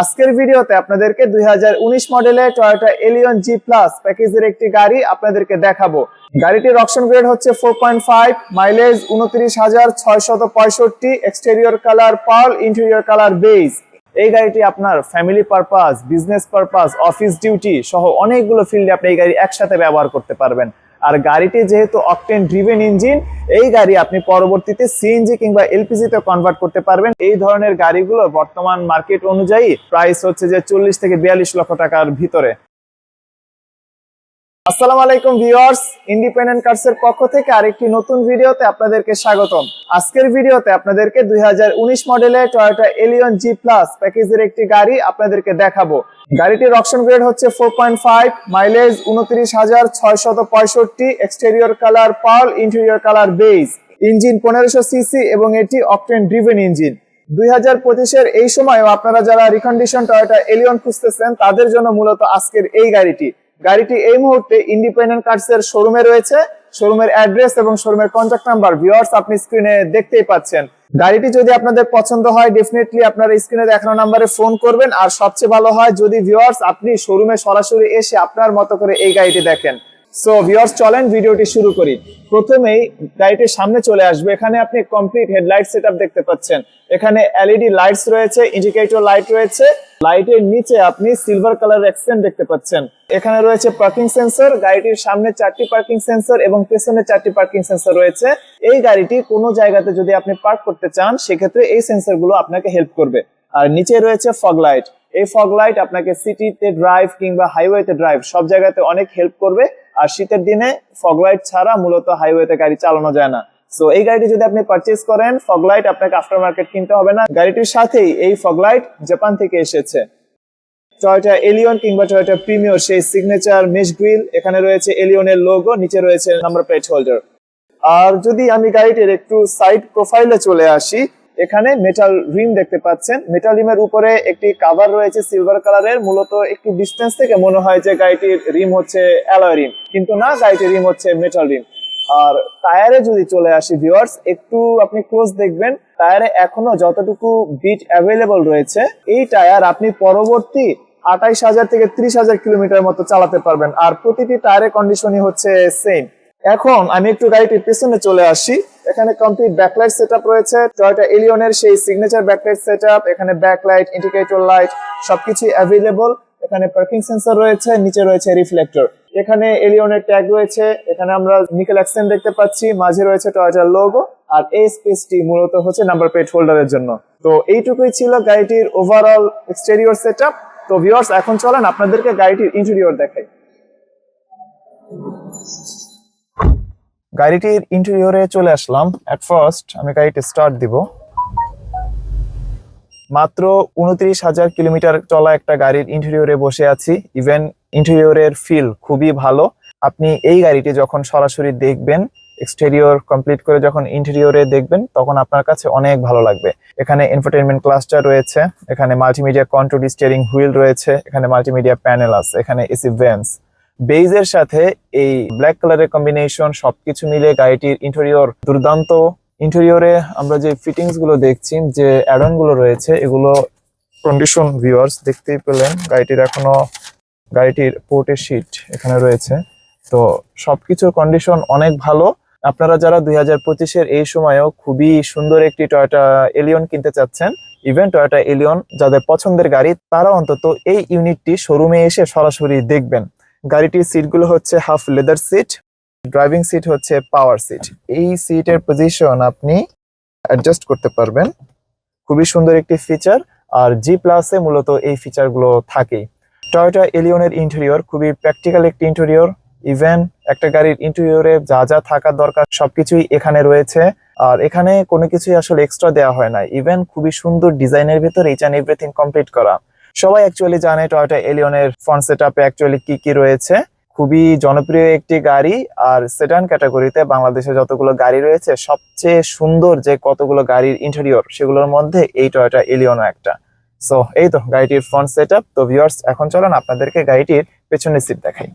আজকের ভিডিওতে আপনাদেরকে দুই মডেলের টয়োটা এলিয়ন জি প্লাস প্যাকেজের একটি গাড়ি আপনাদেরকে দেখাবো। গাড়িটির অপশন গ্রেড হচ্ছে ফোর পয়েন্ট ফাইভ মাইলেজ উনত্রিশ হাজার ছয়শত পঁয়ষট্টি exterior colour pearl interior colour beige এই গাড়িটি আপনার family purpose business purpose office duty সহ অনেকগুলো ফিল্ডে আপনি এই গাড়ি একসাথে ব্যবহার করতে পারবেন। আর গাড়িটি যেহেতু অকটেন ড্রিভেন ইঞ্জিন এই গাড়ি আপনি পরবর্তীতে সিএনজি কিংবা এলপিজি তে কনভার্ট করতে পারবেন। এই ধরনের গাড়িগুলো বর্তমান মার্কেট অনুযায়ী প্রাইস হচ্ছে যে চল্লিশ থেকে বিয়াল্লিশ লক্ষ টাকার ভিতরে। আসসালামু আলাইকুম ভিউয়ার্স ইন্ডিপেন্ডেন্ট কার্স এর পক্ষ থেকে আরেকটি নতুন ভিডিওতে আপনাদেরকে স্বাগতম। আজকের ভিডিওতে আপনাদেরকে দুই মডেলের টয়োটা এলিয়ন জি প্লাস প্যাকেজের একটি গাড়ি আপনাদেরকে দেখাবো। গাড়িটির অপশন গ্রেড হচ্ছে ফোর পয়েন্ট ফাইভ মাইলেজ উনত্রিশ হাজার ছয়শত পঁয়ষট্টি exterior colour pearl interior colour beige engine পনেরোশো সিসি এবং এটি অকটেন ড্রিভেন ইঞ্জিন দুই হাজার পঁচিশের এই সময়ও আপনারা যারা রিকন্ডিশন টয়োটা এলিয়ন খুঁজতেছেন, তাদের জন্য মূলত আজকের এই গাড়িটি। গাড়িটি এই মুহূর্তে ইন্ডিপেন্ডেন্ট কার্স এর শোরুমে রয়েছে। শোরুমের অ্যাড্রেস এবং শোরুমের কন্ট্যাক্ট নাম্বার ভিউয়ার্স আপনি স্ক্রিনে দেখতেই পাচ্ছেন। গাড়িটি যদি আপনাদের পছন্দ হয় ডেফিনেটলি আপনারা স্ক্রিনে দেখানো নাম্বারে ফোন করবেন। আর সবচেয়ে ভালো হয়, যদি ভিউয়ার্স আপনি শোরুমে সরাসরি এসে আপনার মতো করে এই গাড়িটি দেখেন। সো ভিউয়ার্স চলেন ভিডিওটি শুরু করি। প্রথমেই গাড়িটির সামনে চলে আসবে। এখানে আপনি কমপ্লিট হেডলাইট সেটআপ দেখতে পাচ্ছেন। এখানে এলইডি লাইটস রয়েছে ইন্ডিকেটর লাইট রয়েছে। লাইটের নিচে আপনি সিলভার কালার এক্সটেন্ট দেখতে পাচ্ছেন। এখানে রয়েছে পার্কিং সেন্সর গাড়িটির সামনে চারটি পার্কিং সেন্সর এবং পেছনে চারটি পার্কিং সেন্সর রয়েছে। এই গাড়িটি কোনো জায়গাতে যদি আপনি পার্ক করতে চান, সেক্ষেত্রে এই সেন্সরগুলো আপনাকে হেল্প করবে। আর নিচে রয়েছে ফগ লাইট এই ফগ লাইট আপনাকে সিটিতে ড্রাইভ কিংবা হাইওয়েতে ড্রাইভ সব জায়গাতে অনেক হেল্প করবে। আর শীতের দিনে ফগ লাইট ছাড়া মূলত হাইওয়েতে গাড়ি চালানো যায় না। সো এই গাড়িটি যদি আপনি পারচেজ করেন ফগ লাইট আপনাকে আফটার মার্কেট কিনতে হবে না। গাড়িটির সাথেই এই ফগ লাইট জাপান থেকে এসেছে। টয়োটা এলিয়ন কিংবা টয়োটা প্রিমিয়র সেই সিগনেচার মেশ গ্রিল এখানে রয়েছে এলিয়নের লোগো নিচে রয়েছে নাম্বার প্লেট হোল্ডার আর যদি আমি গাড়িটির একটু সাইড প্রোফাইলে চলে আসি এখানে মেটাল রিম দেখতে পাচ্ছেন। মেটাল রিমের উপরে একটি কাভার রয়েছে সিলভার কালারের মূলত একটু ডিস্টেন্স থেকে মনে হয় যে গাড়িটির রিম হচ্ছে অ্যালয় রিম কিন্তু না, গাড়িটির রিম হচ্ছে মেটাল রিম আর টায়ারে যদি চলে আসি ভিউয়ার্স একটু আপনি ক্লোজ দেখবেন। টায়ারে এখনও যতটুকু বিট অ্যাভেলেবল রয়েছে, এই টায়ার আপনি পরবর্তী আঠাইশ হাজার থেকে ত্রিশ হাজার কিলোমিটার মতো চালাতে পারবেন। আর প্রতিটি টায়ারের কন্ডিশনই হচ্ছে সেম এখন আমি একটু গাড়িটির পেছনে চলে আসি। এখানে কমপ্লিট ব্যাকলাইট সেটআপ রয়েছে। টয়োটা এলিয়নের সেই সিগনেচার ব্যাকলাইট সেটআপ এখানে ব্যাকলাইট ইন্ডিকেটর লাইট সবকিছু অ্যাভেলেবল এখানে পার্কিং সেন্সর রয়েছে, নিচে রয়েছে রিফ্লেক্টর এখানে এলিয়নের ট্যাগ রয়েছে, এখানে আমরা নিকেল অ্যাক্সেন্ট দেখতে পাচ্ছি, মাঝে রয়েছে টয়টার লোগো আর এই স্পেসটি মূলত হচ্ছে নাম্বার প্লেট হোল্ডারের জন্য। তো এইটুকুই ছিল গাড়িটির ওভারঅল এক্সটেরিয়র সেটআপ তো ভিউয়ার্স এখন চলেন আপনাদেরকে গাড়িটির ইন্টেরিয়র দেখাই। গাড়িটির ইন্টেরিয়রে চলে আসলাম। এট ফার্স্ট আমি গাড়িটি স্টার্ট দিব। মাত্র উনত্রিশ হাজার কিলোমিটার চলা একটা গাড়ির ইন্টেরিয়রে বসে আছি। ইভেন ইন্টেরিয়রের ফিল খুবই ভালো। আপনি এই গাড়িটি যখন সরাসরি দেখবেন এক্সটেরিয়র কমপ্লিট করে যখন ইন্টেরিয়রে দেখবেন, তখন আপনার কাছে অনেক ভালো লাগবে। এখানে এন্টারটেনমেন্ট ক্লাস্টার রয়েছে, এখানে মাল্টিমিডিয়া কন্ট্রোল স্টিয়ারিং হুইল রয়েছে, এখানে মাল্টিমিডিয়া প্যানেল আছে, এখানে এসি ভেন্স বেইজের সাথে এই ব্ল্যাক কালারের কম্বিনেশন সবকিছু মিলে গাড়িটির ইন্টেরিয়র দুর্দান্ত। ইন্টেরিয়রে আমরা যে ফিটিংসগুলো দেখছি, যে অ্যাডনগুলো রয়েছে, এগুলো কন্ডিশন ভিউয়ার্স দেখতেই পেলেন। গাড়িটির এখনও, গাড়িটির পোর্টের শিট এখানে রয়েছে। তো সবকিছুর কন্ডিশন অনেক ভালো। আপনারা যারা দুই হাজার পঁচিশের এই সময়েও খুবই সুন্দর একটি টয়োটা এলিয়ন কিনতে চাচ্ছেন ইভেন টয়োটা এলিয়ন যাদের পছন্দের গাড়ি, তারা অন্তত এই ইউনিটটি শোরুমে এসে সরাসরি দেখবেন। গাড়িটির সিটগুলো হচ্ছে half leather seat driving seat হচ্ছে পাওয়ার সিট এই সিটের পজিশন আপনি অ্যাডজাস্ট করতে পারবেন। খুবই সুন্দর একটি ফিচার আর জি প্লাসে মূলত এই ফিচারগুলো থাকেই। টয়োটা এলিয়নের ইন্টেরিয়র খুবই প্র্যাকটিক্যাল একটি ইন্টেরিয়র ইভেন একটা গাড়ির ইন্টেরিয়রে যা যা থাকার দরকার সবকিছুই এখানে রয়েছে। আর এখানে কোনো কিছুই আসলে এক্সট্রা দেওয়া হয় না ইভেন খুবই সুন্দর ডিজাইনের ভেতর ইচ অ্যান্ড এভরিথিং কমপ্লিট করা। সবাই অ্যাকচুয়ালি জানে টয়োটা এলিয়নের ফ্রন্ট সেট আপে অ্যাকচুয়ালি কি কি রয়েছে। খুবই জনপ্রিয় একটি গাড়ি আর সেডান ক্যাটাগরিতে বাংলাদেশে যতগুলো গাড়ি রয়েছে, সবচেয়ে সুন্দর যে কতগুলো গাড়ির ইন্টেরিয়র সেগুলোর মধ্যে এই টয়োটা এলিয়নও একটা। সো এই তো গাড়িটির ফ্রন্ট সেট আপ তো ভিওর্স এখন চলেন আপনাদেরকে গাড়িটির পেছনের সিট দেখাই।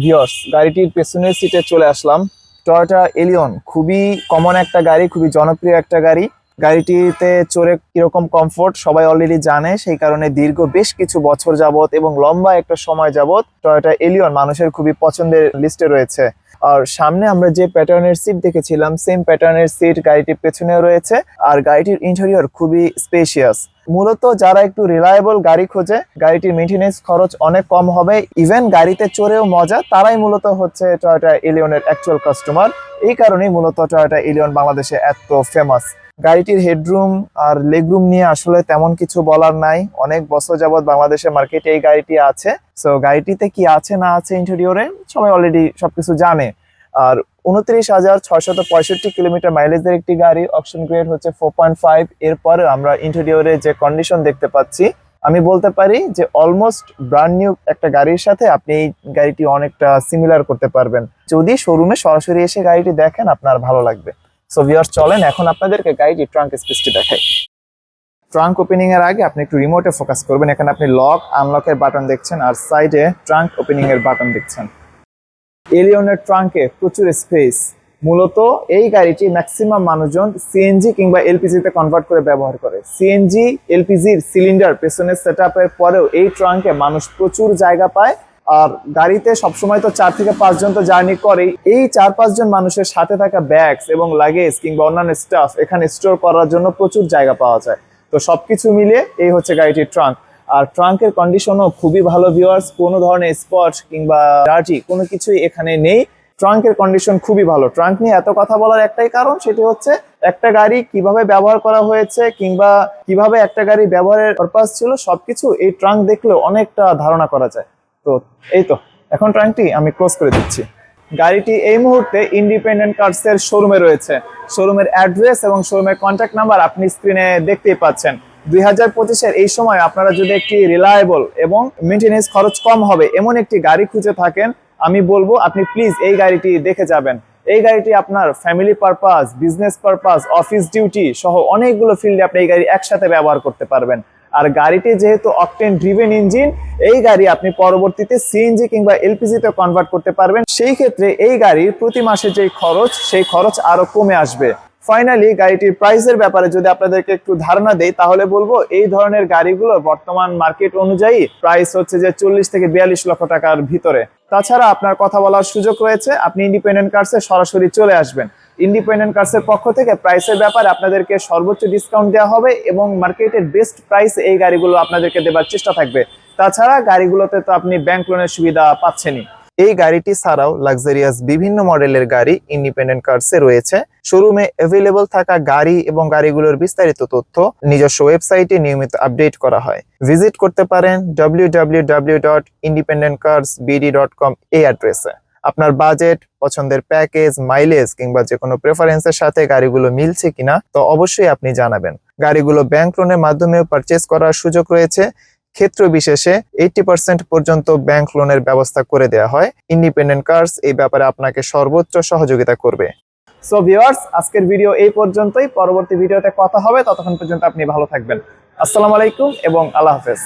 ভিউয়ার্স গাড়িটির পেছনের সিটে চলে আসলাম। টয়োটা এলিয়ন খুবই কমন একটা গাড়ি, খুবই জনপ্রিয় একটা গাড়ি। গাড়িটিতে চড়ে কীরকম কমফোর্ট সবাই অলরেডি জানে, সেই কারণে দীর্ঘ বেশ কিছু বছর যাবত এবং লম্বা একটা সময় যাবত টয়টা এলিয়ন মানুষের খুবই পছন্দের লিস্টে রয়েছে। আর সামনে আমরা যে প্যাটার্নের সিট দেখেছিলাম সেম প্যাটার্নের সিট গাড়িটির পেছনেও রয়েছে। আর গাড়িটির ইন্টেরিয়র খুবই স্পেশিয়াস মূলত যারা একটু রিলায়েবল গাড়ি খোঁজে, গাড়িটির মেনটেনেন্স খরচ অনেক কম হবে। ইভেন গাড়িতে চড়েও মজা, তারাই মূলত হচ্ছে টয়োটা এলিয়নের অ্যাকচুয়াল কাস্টমার এই কারণেই মূলত টয়োটা এলিয়ন বাংলাদেশে এত ফেমাস গাড়িটির হেডরুম আর লেগরুম নিয়ে আসলে তেমন কিছু বলার নাই। অনেক বছর যাবত বাংলাদেশের মার্কেটে এই গাড়িটি আছে। সো গাড়িটিতে কি আছে না আছে ইন্টেরিয়রে সবাই অলরেডি সবকিছু জানে। আর উনত্রিশ হাজার ছয়শত পঁয়ষট্টি কিলোমিটার মাইলেজের একটি গাড়ি অপশন গ্রেড হচ্ছে ফোর পয়েন্ট ফাইভ। এরপরে আমরা ইন্টেরিয়রে যে কন্ডিশন দেখতে পাচ্ছি, আমি বলতে পারি যে অলমোস্ট ব্র্যান্ড নিউ একটা গাড়ির সাথে আপনি এই গাড়িটি অনেকটা সিমিলার করতে পারবেন। যদি শোরুমে সরাসরি এসে গাড়িটি দেখেন, আপনার ভালো লাগবে। সো ভিউয়ার্স চলেন এখন আপনাদেরকে গাড়িটি ট্রাঙ্ক স্পেসটি দেখাই। ট্রাঙ্ক ওপেনিং এর আগে আপনি একটু রিমোটে ফোকাস করবেন। এখানে আপনি লক আনলকের বাটন দেখছেন, আর সাইডে ট্রাঙ্ক ওপেনিং এর বাটন দেখছেন। এলিয়নের ট্রাঙ্কে প্রচুর স্পেস মূলত এই গাড়িটি ম্যাক্সিমাম মানুষজন সিএনজি কিংবা এলপিজি তে কনভার্ট করে ব্যবহার করে। সিএনজি এলপিজির সিলিন্ডার পেছনের সেট পরেও এই ট্রাঙ্কে মানুষ প্রচুর জায়গা পায়। আর গাড়িতে সবসময় তো চার থেকে পাঁচজন তো জার্নি করেই। এই চার পাঁচজন মানুষের সাথে থাকা ব্যাগস এবং লাগেজ কিংবা অন্যান্য স্টাফ এখানে স্টোর করার জন্য প্রচুর জায়গা পাওয়া যায়। তো সবকিছু মিলিয়ে এই হচ্ছে গাড়িটির ট্রাঙ্ক আর ট্রাঙ্কের কন্ডিশনও খুবই ভালো ভিউয়ার্স কোনো ধরনের স্পট কিংবা ডার্টি কোনো কিছুই এখানে নেই। ট্রাঙ্কের কন্ডিশন খুবই ভালো। ট্রাঙ্ক নিয়ে এত কথা বলার একটাই কারণ সেটি হচ্ছে একটা গাড়ি কীভাবে ব্যবহার করা হয়েছে কিংবা কীভাবে একটা গাড়ি ব্যবহারের পারপাস ছিল, সবকিছু এই ট্রাঙ্ক দেখলে অনেকটা ধারণা করা যায়। তো এই তো, এখন ট্রাঙ্কটি আমি ক্লোজ করে দিচ্ছি। গাড়িটি এই মুহূর্তে ইন্ডিপেন্ডেন্ট কার্স এর শোরুমে রয়েছে। শোরুমের অ্যাড্রেস এবং শোরুমের কন্ট্যাক্ট নাম্বার আপনি স্ক্রিনে দেখতেই পাচ্ছেন। দুই হাজার এই সময় আপনারা যদি একটি রিলায়েবল এবং মেনটেনেন্স খরচ কম হবে, এমন একটি গাড়ি খুঁজে থাকেন, আমি বলব আপনি প্লিজ এই গাড়িটি দেখে যাবেন। এই গাড়িটি আপনার family purpose business purpose office duty সহ অনেকগুলো ফিল্ডে আপনি এই গাড়ি একসাথে ব্যবহার করতে পারবেন। আর গাড়িটি যেহেতু অকটেন ড্রিভেন ইঞ্জিন এই গাড়ি আপনি পরবর্তীতে সিএনজি কিংবা এলপিজি তে কনভার্ট করতে পারবেন। সেই ক্ষেত্রে এই গাড়ির প্রতি মাসে যে খরচ, সেই খরচ আরও কমে আসবে। ফাইনালি গাড়িটির প্রাইসের ব্যাপারে যদি আপনাদেরকে একটু ধারণা দেই, তাহলে বলব এই ধরনের গাড়িগুলো বর্তমান মার্কেট অনুযায়ী প্রাইস হচ্ছে যে চল্লিশ থেকে বিয়াল্লিশ লক্ষ টাকার ভিতরে। তাছাড়া আপনার কথা বলার সুযোগ রয়েছে, আপনি ইন্ডিপেন্ডেন্ট কার্সে সরাসরি চলে আসবেন। ইন্ডিপেন্ডেন্ট কার্সের পক্ষ থেকে প্রাইসের ব্যাপারে আপনাদেরকে সর্বোচ্চ ডিসকাউন্ট দেওয়া হবে এবং মার্কেটের বেস্ট প্রাইস এই গাড়িগুলো আপনাদেরকে দেবার চেষ্টা থাকবে। তাছাড়া গাড়িগুলোতে তো আপনি ব্যাংক লোনের সুবিধা পাচ্ছেনই। এই গাড়িটি ছাড়াও লাক্সারিয়াস বিভিন্ন মডেলের গাড়ি ইন্ডিপেন্ডেন্ট কার্সে রয়েছে। শোরুমে অ্যাভেলেবল থাকা গাড়ি এবং গাড়িগুলোর বিস্তারিত তথ্য নিজস্ব ওয়েবসাইটে নিয়মিত আপডেট করা হয়। ভিজিট করতে পারেন www.independentcarsbd.com এই অ্যাড্রেসে আপনার বাজেট পছন্দের প্যাকেজ মাইলেজ কিংবা যে কোনো প্রেফারেন্সের সাথে গাড়িগুলো মিলছে কিনা, তো অবশ্যই আপনি জানাবেন। গাড়িগুলো ব্যাংক লোনের মাধ্যমেও পারচেজ করার সুযোগ রয়েছে। ক্ষেত্র বিশেষে এইটি পার্সেন্ট পর্যন্ত ব্যাংক লোনের ব্যবস্থা করে দেওয়া হয়। ইন্ডিপেন্ডেন্ট কার্স এই ব্যাপারে আপনাকে সর্বোচ্চ সহযোগিতা করবে। সো ভিওয়ার্স আজকের ভিডিও এই পর্যন্তই। পরবর্তী ভিডিওতে কথা হবে। ততক্ষণ পর্যন্ত আপনি ভালো থাকবেন। আসসালামু আলাইকুম এবং আল্লাহ হাফেজ।